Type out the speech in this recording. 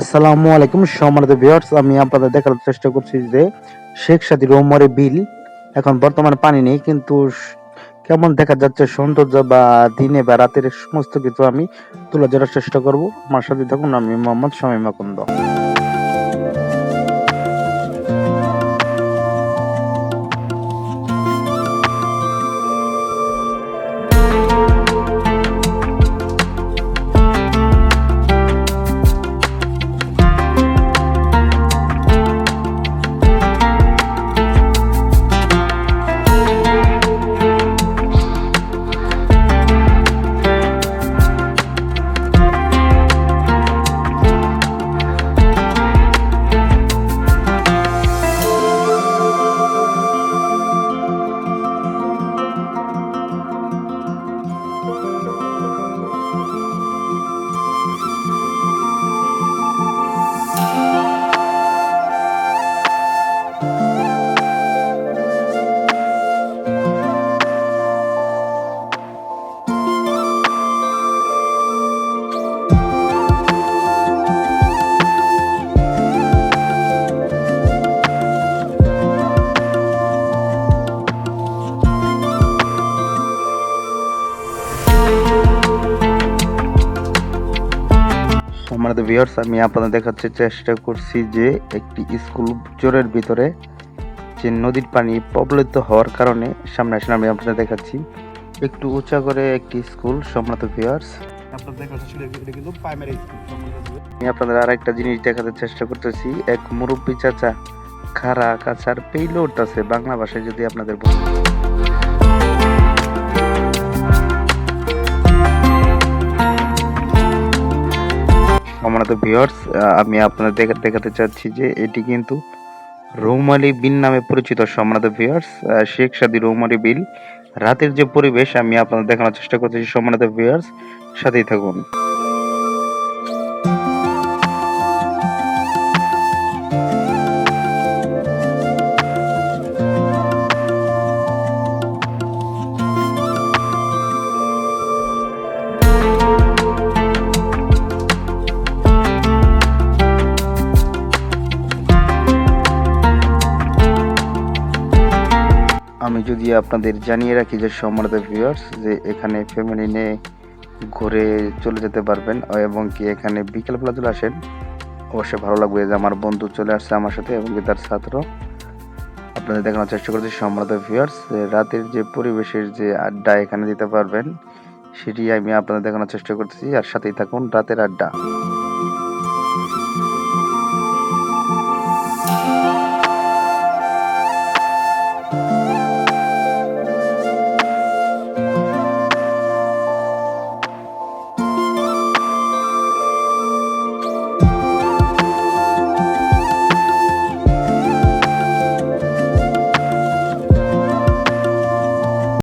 আসসালামু আলাইকুম সম্মানিত ভিউয়ার্স আমি আপনাদের দেখার চেষ্টা করছি যে শেখ সাদি রৌমরে বিল এখন বর্তমানে পানি নেই, কিন্তু কেমন দেখা যাচ্ছে সৌন্দর্য বা দিনে বা রাতের সমস্ত কিছু আমি তুলে ধরার চেষ্টা করব। আমার সাথে থাকুন আমি মোহাম্মদ শামীম আকন্দ। সম্মানিত ভিউয়ার্স আমি আপনাদের দেখাচ্ছি চেষ্টা করছি যে একটি স্কুল জোরের ভিতরে যে নদীর পানি প্রবলিত হওয়ার কারণে সামনে আসলে আমি আপনাদের দেখাচ্ছি। একটু উঁচা করে একটি স্কুল সম্মানিত ভিউয়ার্স আমি আপনাদের আর একটা জিনিস দেখাতে চেষ্টা করতেছি। এক মুরব্বী চাচা খারা কাছার পেইলে উঠতেছে বাংলা ভাষায় যদি আপনাদের বলি। সম্মানিত ভিউয়ার্স আমি আপনাদের দেখা- দেখাতে চাচ্ছি যে এটি কিন্তু রৌমালি বিল নামে পরিচিত সম্মানিত ভিউয়ার্স শেখ সাদি রৌমালি বিল। রাতের যে পরিবেশ, আমি আপনাদের দেখানোর চেষ্টা করতেছি সম্মানিত ভিউয়ার্স, সাথেই থাকুন। আমি যদি আপনাদের জানিয়ে রাখি যে সম্মানিত ভিউয়ার্স যে এখানে ফ্যামিলি নিয়ে ঘুরে চলে যেতে পারবেন, এবং কি এখানে বিকেলবেলা চলে আসেন, অবশ্যই ভালো লাগবে যে আমার বন্ধু চলে আসছে আমার সাথে এবং তার ছাত্র। আপনাদের দেখানোর চেষ্টা করছি সম্মানিত ভিউয়ার্স রাতের যে পরিবেশের যে আড্ডা এখানে দিতে পারবেন, সেটি আমি আপনাদের দেখানোর চেষ্টা করতেছি, আর সাথেই থাকুন রাতের আড্ডা।